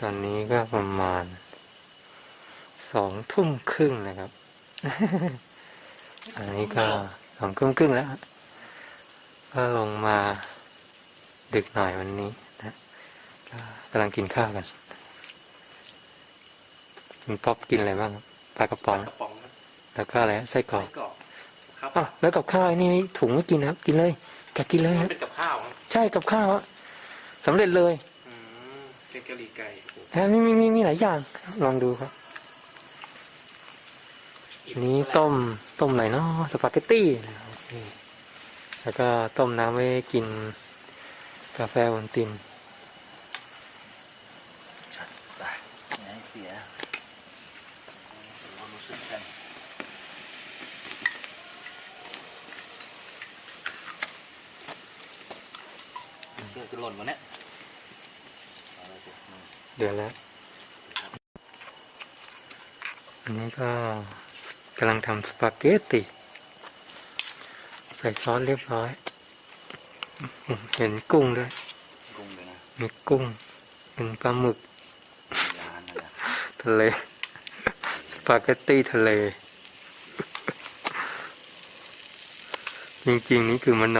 ตอนนี้ก็ประมาณสองทุ่มครึ่งนะครับ อันนี้ก็สองทุ่มครึ่งแล้ว ก็ลงมาดึกหน่อยวันนี้นะก็กำลังกินข้าวกันคุณป๊อปกินอะไรบ้างครับปลากระป๋องกระป๋องนะแล้วก็อะไรไส้กรอกไส้กรอกครับอะแล้วกับข้าวไอ้นี่ถุงไม่กินนะครับ กินเลยแกะกินเลยคมัรันบเป็นกับข้าวครับใช่กับข้าวอะสำเร็จเลยอืม เป็นกะหรี่ไก่โอ้โหนะมีมีมีมีหลายอย่าง ลองดูครับอิ่อันนี้ต้มต้มไหนเนาะสปาเกตตี้โอเคแล้วก็ต้มน้ำไว้กินกาแฟบนตินอย่าให้เสียเรารู้สึกกันเพื่อจะหล่นมาเนี่ย เอาเลยสิอืมเดือนแล้ว อันนี้ก็กำลังทำสปาเกตตีใส่ซอสเรียบร้อย เห็นกุ้งด้วยกุ้งเลยนะมีกุ้งเป็นปลาหมึกยานนะนะทะเล สปาเกตตี้ทะเล จริงๆ นี่คือมโน